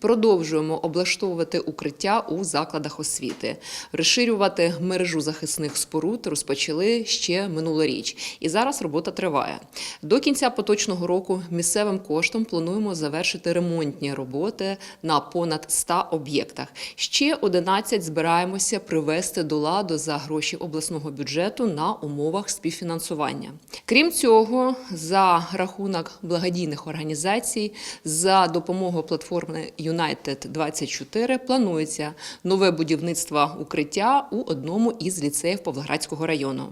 Продовжуємо облаштовувати укриття у закладах освіти. Розширювати мережу захисних споруд розпочали ще минулоріч, і зараз робота триває. До кінця поточного року місцевим коштом плануємо завершити ремонтні роботи на понад 100 об'єктах. Ще 11 збираємося привести до ладу за гроші обласного бюджету на умовах співфінансування. Крім цього, за рахунок благодійних організацій, за допомогою платформи United 24 планується нове будівництво укриття у одному із ліцеїв Павлоградського району.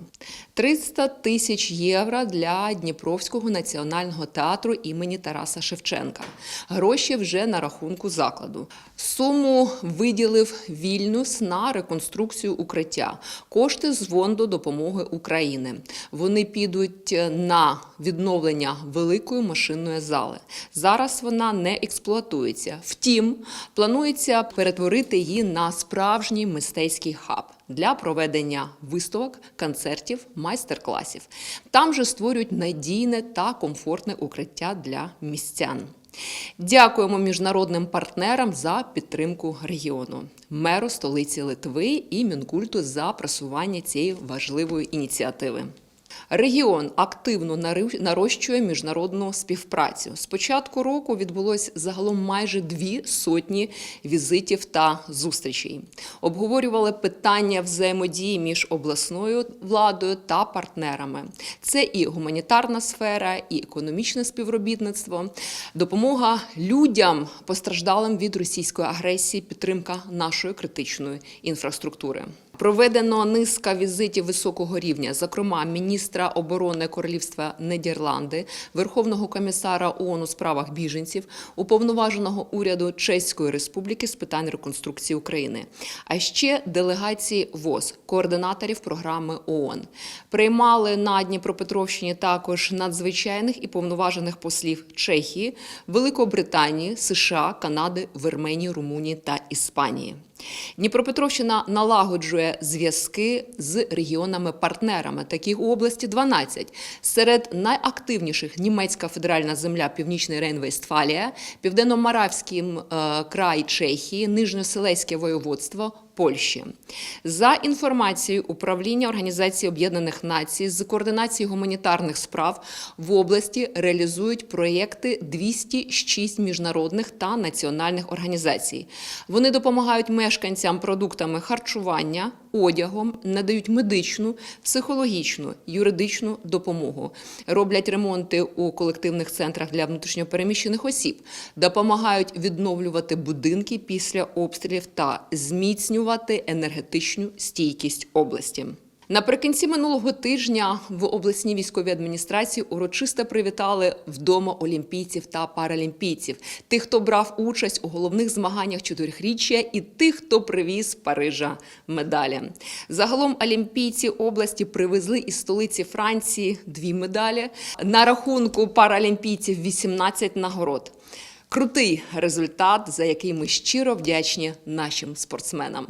300 тисяч євро для Дніпровського національного театру імені Тараса Шевченка. Гроші вже на рахунку закладу. Суму виділив Вільнюс на реконструкцію укриття. Кошти з фонду допомоги України. Вони підуть на відновлення великої машинної зали. Зараз вона не експлуатується. Втім, планується перетворити її на справжній мистецький хаб для проведення виставок, концертів, майстер-класів. Там же створюють надійне та комфортне укриття для містян. Дякуємо міжнародним партнерам за підтримку регіону, меру столиці Литви і Мінкульту за просування цієї важливої ініціативи. Регіон активно нарощує міжнародну співпрацю. З початку року відбулось загалом майже дві сотні візитів та зустрічей. Обговорювали питання взаємодії між обласною владою та партнерами. Це і гуманітарна сфера, і економічне співробітництво, допомога людям, постраждалим від російської агресії, підтримка нашої критичної інфраструктури. Проведено низка візитів високого рівня, зокрема міністра оборони Королівства Нідерланди, Верховного комісара ООН у справах біженців, уповноваженого уряду Чеської Республіки з питань реконструкції України, а ще делегації ВОЗ, координаторів програми ООН. Приймали на Дніпропетровщині також надзвичайних і повноважених послів Чехії, Великобританії, США, Канади, Вірменії, Румунії та Іспанії. Дніпропетровщина налагоджує зв'язки з регіонами-партнерами. Таких у області 12. Серед найактивніших німецька федеральна земля Північний Рейн-Вестфалія, Південно-Маравський е, край Чехії, Нижньоселеське воєводство. Польщі за інформацією управління Організації Об'єднаних Націй з координації гуманітарних справ в області реалізують проєкти 206 міжнародних та національних організацій. Вони допомагають мешканцям продуктами харчування, одягом, надають медичну, психологічну, юридичну допомогу, роблять ремонти у колективних центрах для внутрішньопереміщених осіб, допомагають відновлювати будинки після обстрілів та зміцнювати енергетичну стійкість області. Наприкінці минулого тижня в обласній військовій адміністрації урочисто привітали вдома олімпійців та паралімпійців, тих, хто брав участь у головних змаганнях чотирьохріччя, і тих, хто привіз Парижа медалі. Загалом олімпійці області привезли із столиці Франції дві медалі. На рахунку паралімпійців 18 нагород. Крутий результат, за який ми щиро вдячні нашим спортсменам.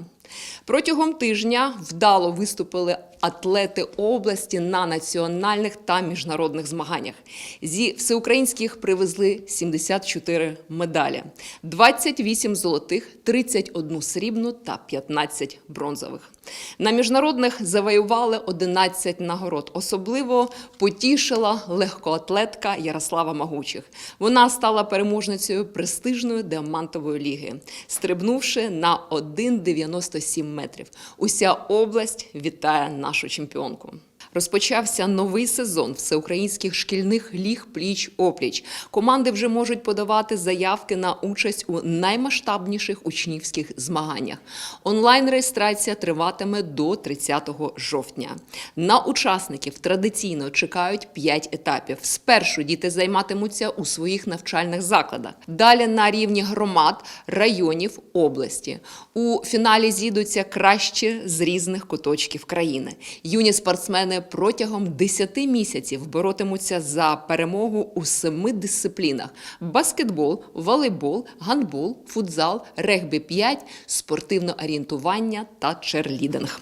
Протягом тижня вдало виступили атлети області на національних та міжнародних змаганнях. Зі всеукраїнських привезли 74 медалі, 28 золотих, 31 срібну та 15 бронзових. На міжнародних завоювали 11 нагород. Особливо потішила легкоатлетка Ярослава Магучих. Вона стала переможницею престижної діамантової ліги, стрибнувши на 1,97 метрів. Уся область вітає нашу чемпіонку. Розпочався новий сезон всеукраїнських шкільних ліг пліч опліч. Команди вже можуть подавати заявки на участь у наймасштабніших учнівських змаганнях. Онлайн-реєстрація триватиме до 30 жовтня. На учасників традиційно чекають 5 етапів. Спершу діти займатимуться у своїх навчальних закладах. Далі на рівні громад, районів, області. У фіналі зійдуться кращі з різних куточків країни. Юні спортсмени протягом 10 місяців боротимуться за перемогу у семи дисциплінах: баскетбол, волейбол, гандбол, футзал, регбі 5, спортивне орієнтування та черлідинг.